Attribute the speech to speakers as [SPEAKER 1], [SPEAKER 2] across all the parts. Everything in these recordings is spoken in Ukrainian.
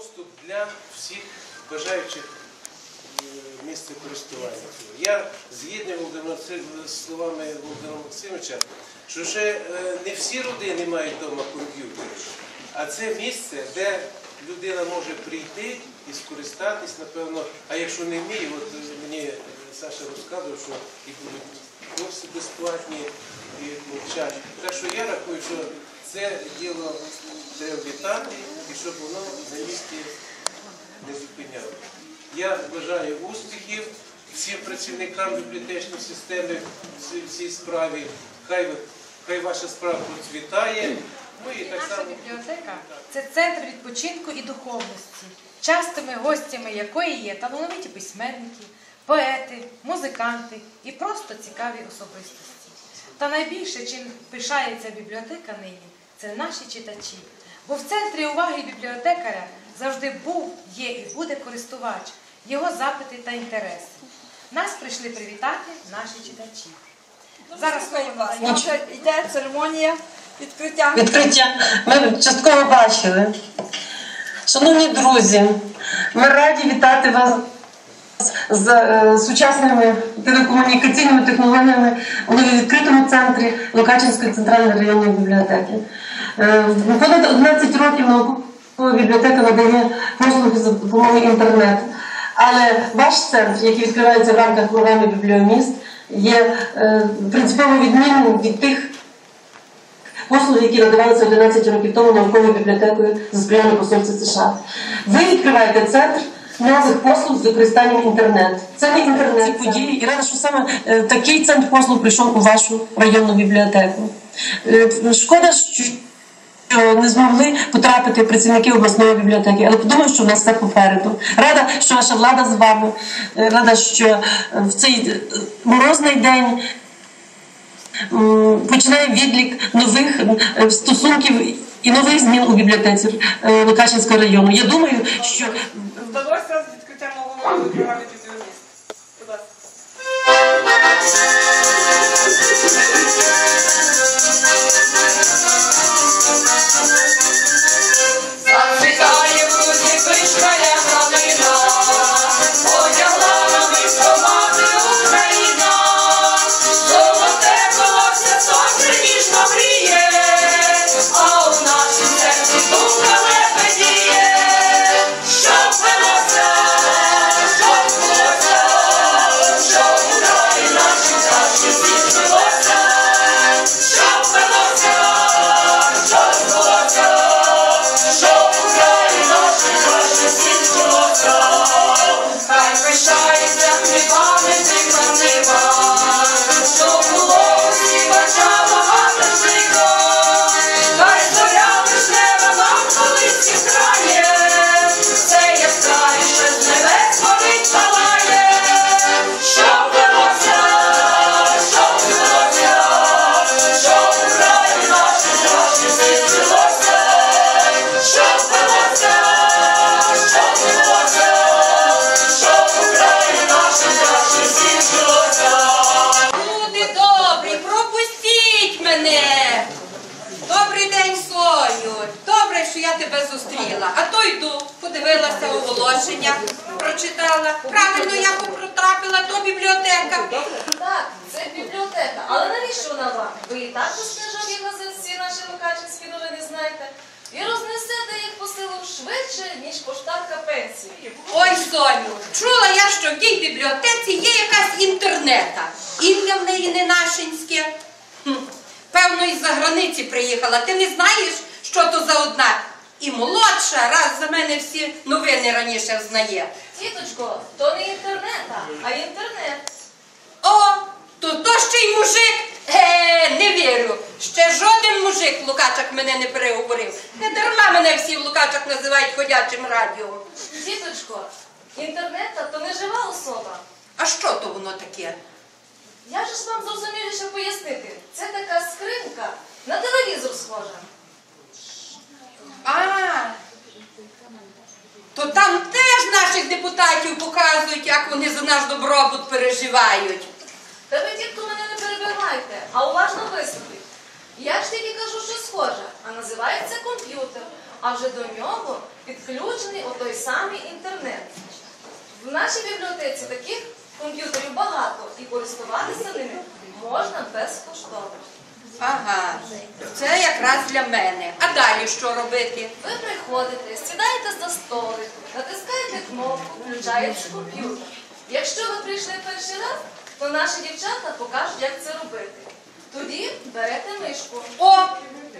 [SPEAKER 1] доступ для всіх бажаючих е, місце користування. Я згідний з словами Володимира Максимовича, що ще е, не всі родини мають вдома комп'ютери, а це місце, де людина може прийти і скористатись, напевно, а якщо не вміє, от е, мені е, Саша розказував, що і будуть курси безплатні, і навчать. Так що я рахую, що це діло треба вітати і щоб воно на місці не зупиняло. Я бажаю успіхів всім працівникам бібліотечної системи в цій- справі. Хай, хай ваша справа процвітає. Ну і так
[SPEAKER 2] Наша
[SPEAKER 1] само.
[SPEAKER 2] бібліотека це центр відпочинку і духовності, частими гостями якої є талановиті письменники, поети, музиканти і просто цікаві особистості. Та найбільше, чим пишається бібліотека нині, це наші читачі. Бо в центрі уваги бібліотекаря завжди був, є і буде користувач, його запити та інтереси. Нас прийшли привітати наші читачі. Зараз слово.
[SPEAKER 3] Наша йде церемонія відкриття.
[SPEAKER 4] відкриття ми частково бачили. Шановні друзі, ми раді вітати вас з е, сучасними телекомунікаційними технологіями у відкритому центрі Лукачинської центральної районної бібліотеки. Е, Понад 11 років наукова бібліотека надає послуги за допомогою інтернету. Але ваш центр, який відкривається в рамках програми Бібліоміст, є е, принципово відмінним від тих послуги, які надавалися 11 років тому науковою бібліотекою за сприяння посольства США. Ви відкриваєте центр нових послуг з використанням інтернету. Це не інтернет. Ці події. І рада, що саме такий центр послуг прийшов у вашу районну бібліотеку. Е, Шкода, що що не змогли потрапити працівники обласної бібліотеки, але подумаю, що в нас все попереду. Рада, що наша влада з вами, е, рада, що е, в цей е, морозний день починає відлік нових стосунків і нових змін у бібліотеці Лукашинського району. Я думаю, що
[SPEAKER 3] Вдалося з відкриттям нового програми «Бібліоміст». Будь ласка.
[SPEAKER 5] Оголошення, прочитала. Правильно я потрапила до бібліотека.
[SPEAKER 6] Так, це бібліотека. Але навіщо вона вам? Ви і так у книжок і газет всі наші лукачівські новини знаєте. І рознесете їх по селу швидше, ніж поштарка пенсії.
[SPEAKER 5] Ой, Соню, чула я, що в тій бібліотеці є якась інтернета. Ім'я в неї не нашинське. Хм, Певно, із-за границі приїхала. Ти не знаєш, що то за одна? І молодша, раз за мене всі новини раніше знає.
[SPEAKER 6] Тіточко, то не інтернета, а інтернет.
[SPEAKER 5] О, то то ще й мужик. Е, не вірю. Ще жоден мужик в Лукачах мене не переговорив. Не дарма мене всі в Лукачах називають ходячим радіо.
[SPEAKER 6] Тіточко, інтернета то не жива особа.
[SPEAKER 5] А що то воно таке?
[SPEAKER 6] Я ж вам зрозуміліше пояснити. Це така скринька на телевізор схожа.
[SPEAKER 5] А, то там теж наших депутатів показують, як вони за наш добробут переживають.
[SPEAKER 6] Та ви, тітко, мене не перебивайте, а уважно вислухайте. Я ж тільки кажу, що схожа, а називається комп'ютер. а вже до нього підключений отой самий інтернет. В нашій бібліотеці таких комп'ютерів багато і користуватися ними можна безкоштовно.
[SPEAKER 5] Ага, це якраз для мене. А далі що робити?
[SPEAKER 6] Ви приходите, сідаєте за столик, натискаєте кнопку, включається комп'ютер. Якщо ви прийшли перший раз, то наші дівчата покажуть, як це робити. Тоді берете мишку.
[SPEAKER 5] О,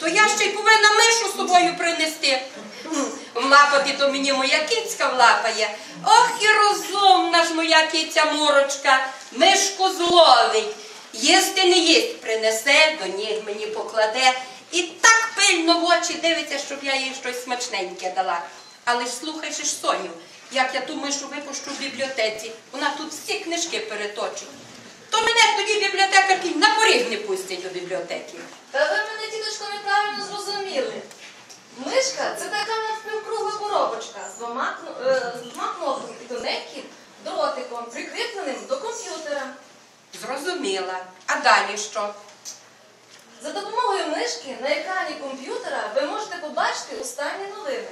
[SPEAKER 5] то я ще й повинна мишу з собою принести. Хм, Влапати то мені моя кицька влапає. Ох і розумна ж моя киця Мурочка, мишку зловить. Їсти не їсть, принесе, до ніг мені покладе. І так пильно в очі дивиться, щоб я їй щось смачненьке дала. Але ж слухай ж Соню, як я ту мишу випущу в бібліотеці, вона тут всі книжки переточить. То мене тоді бібліотекарки на поріг не пустять до бібліотеки.
[SPEAKER 6] Та ви мене, тіточко, неправильно зрозуміли. Мишка це така навпівкругла коробочка з двома, кно- е, з двома кнопками і тоненьким дротиком, прикріпленим до комп'ютера.
[SPEAKER 5] Зрозуміла. А далі що?
[SPEAKER 6] За допомогою мишки на екрані комп'ютера ви можете побачити останні новини.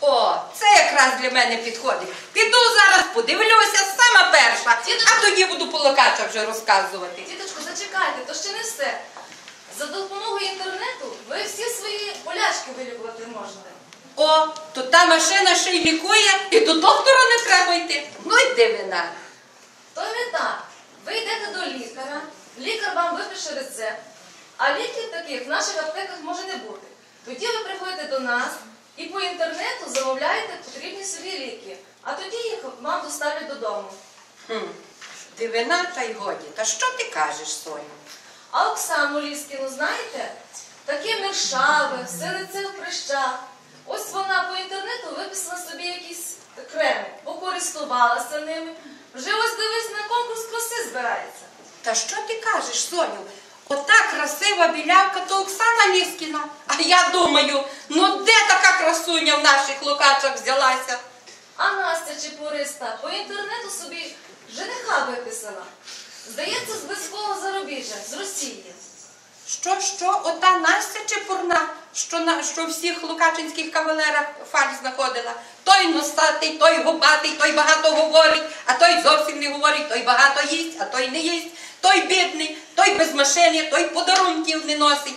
[SPEAKER 5] О, це якраз для мене підходить. Піду зараз подивлюся, сама перша, а тоді буду по локачах вже розказувати.
[SPEAKER 6] Тіточко, зачекайте, то ще не все. За допомогою інтернету ви всі свої болячки вилікувати можете.
[SPEAKER 5] О, то та машина ще й лікує, і до доктора не треба йти. Ну й дивина.
[SPEAKER 6] То не так. Ви йдете до лікаря, лікар вам випише рецепт, а ліків таких в наших аптеках може не бути. Тоді ви приходите до нас і по інтернету замовляєте потрібні собі ліки, а тоді їх вам доставлять додому.
[SPEAKER 5] Хм, дивина та й годі. Та що ти кажеш, Соню?
[SPEAKER 6] А Оксану Ліскіну, знаєте, таке мершаве, все лице в прищах. Ось вона по інтернету виписала собі якісь креми, покористувалася ними. Вже ось дивись на конкурс краси збирається.
[SPEAKER 5] Та що ти кажеш, Соню? Ота красива білявка, то Оксана Ліскіна. А я думаю, ну де така красуня в наших локачах взялася?
[SPEAKER 6] А Настя Чепуриста по інтернету собі жениха виписала. Здається, з близького зарубіжжя, з Росії.
[SPEAKER 5] Що, що, ота Настя Чепурна, що, на, що всіх лукачинських кавалерах фаль знаходила. Той носатий, той губатий, той багато говорить, а той зовсім не говорить, той багато їсть, а той не їсть, той бідний, той без машини, той подарунків не носить.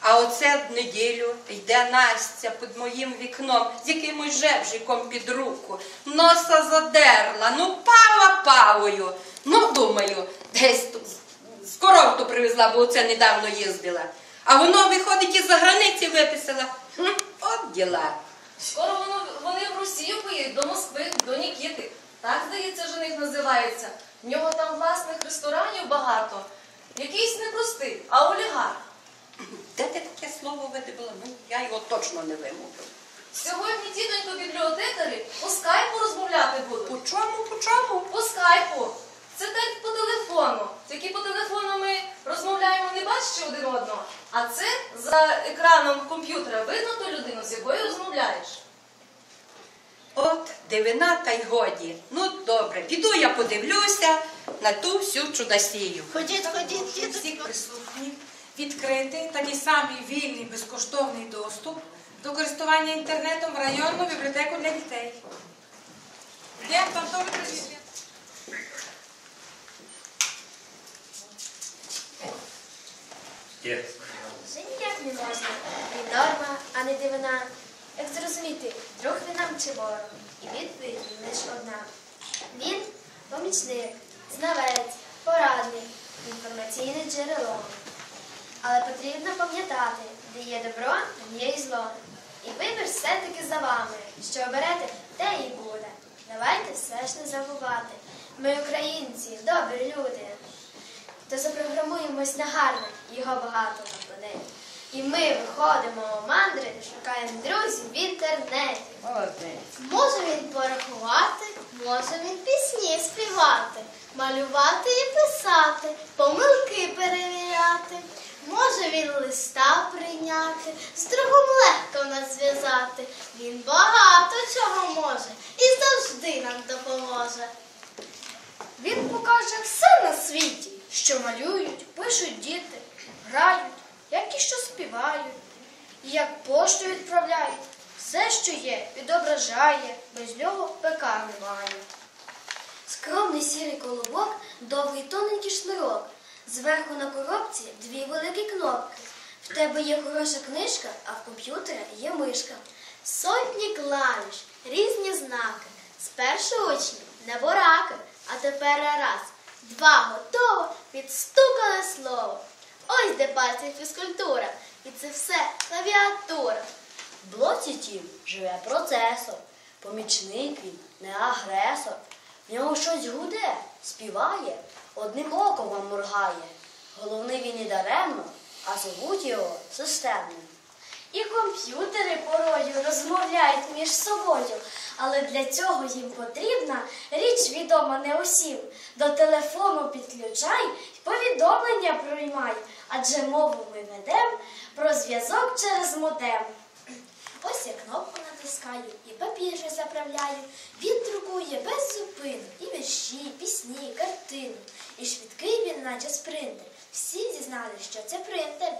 [SPEAKER 5] А оце в неділю йде Настя під моїм вікном з якимось жевжиком під руку. Носа задерла, ну пава павою. Ну, думаю, десь тут з коров то привезла, бо оце недавно їздила. А воно виходить із-за границі виписала. Хм, от діла.
[SPEAKER 6] Скоро воно, вони в Росію поїдуть, до Москви, до Нікіти. Так, здається, жених називається. В нього там власних ресторанів багато. Якийсь не простий, а олігарх.
[SPEAKER 5] Де ти таке слово видивила? Ну, я його точно не вимовлю.
[SPEAKER 6] Сьогодні тітонько бібліотекарі по скайпу розмовляти будуть.
[SPEAKER 5] По чому, по чому?
[SPEAKER 6] По скайпу. Це так по телефону. Тільки по телефону ми розмовляємо не бачачи один одного, а це за екраном комп'ютера видно ту людину, з якою розмовляєш.
[SPEAKER 5] От дивина та й годі. Ну, добре, піду я подивлюся на ту всю чудосію.
[SPEAKER 7] Ходіть, ходіть, діти.
[SPEAKER 2] Всіх присутніх відкритий такий самий вільний безкоштовний доступ до користування інтернетом в районну бібліотеку для дітей. Де там теж присутні?
[SPEAKER 7] Вже ніяк не можна. Він норма, а не дивина. Як зрозуміти, друг він нам чи ворог? І відповідь лише одна. Він помічник, знавець, порадник, інформаційне джерело. Але потрібно пам'ятати, де є добро, там є і зло. І вибір все-таки за вами. Що оберете, те і буде. Давайте все ж не забувати. Ми українці, добрі люди. То запрограмуємось на гарне, його багато на планеті. І ми виходимо у мандри, шукаємо друзів в інтернеті.
[SPEAKER 2] Молодець.
[SPEAKER 7] Може він порахувати, може він пісні співати, малювати і писати, помилки перевіряти. Може він листа прийняти, з другом легко нас зв'язати. Він багато чого може і завжди нам допоможе. Він покаже все на світі, що малюють, пишуть діти, грають, як і що співають, і як пошту відправляють. Все, що є, відображає, без нього пекар немає. Скромний сірий колобок, довгий тоненький шнурок. Зверху на коробці дві великі кнопки. В тебе є хороша книжка, а в комп'ютера є мишка. Сотні клавіш, різні знаки. Спершу учні небораки, а тепер раз. Два готово, підстукане слово. Ось де пальця фізкультура. І це все клавіатура.
[SPEAKER 8] В блоці тім живе процесор. Помічник він, не агресор. В нього щось гуде, співає, одним оком вам моргає. Головний він і даремно, а зовуть його системним.
[SPEAKER 7] І комп'ютери порою розмовляють між собою, але для цього їм потрібна річ відома не усім. До телефону підключай і повідомлення приймай, адже мову ми ведем про зв'язок через модем. Ось я кнопку натискаю і папір заправляю. Він друкує без зупину і вірші, пісні, картини. І швидкий він, наче спринтер. Всі зізнали, що це принтер.